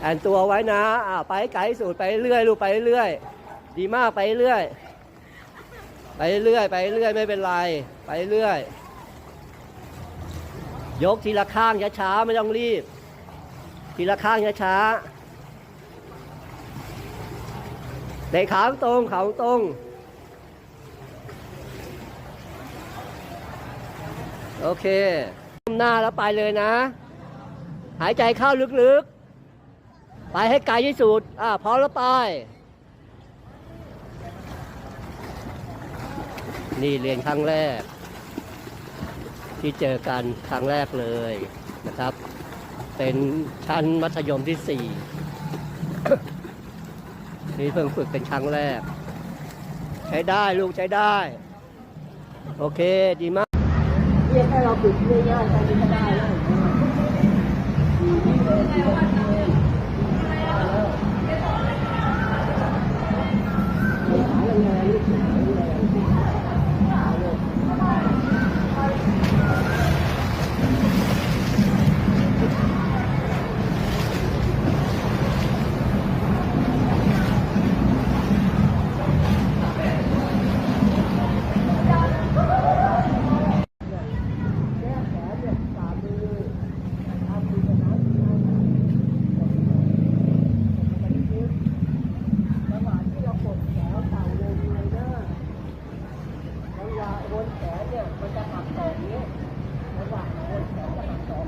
แอนตัวไว้นะอ่าไปไกลสุดไปเรื่อยลูกไปเรื่อยดีมากไปเรื่อย ไปเรื่อยไปเรื่อยไม่เป็นไร ไปเรื่อย ยกทีละข้างช้าๆไม่ต้องรีบ ทีละข้างช้าๆในขาตรงขาตรงโอเคก้มหน้าแล้วไปเลยนะ หายใจเข้าลึกๆ ไปให้ไกลที่สุด อ่าพร้อมแล้วไป นี่เรียนครั้งแรก ที่เจอกันครั้งแรกเลยนะครับ เป็นชั้นมัธยมที่สี่นี่เพิ่งฝึกเป็นครั้งแรก ใช้ได้ลูกใช้ได้ โอเคดีมากเรียกให้เราฝึกเยอะๆไปก็ได้แล้ว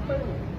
Thank you.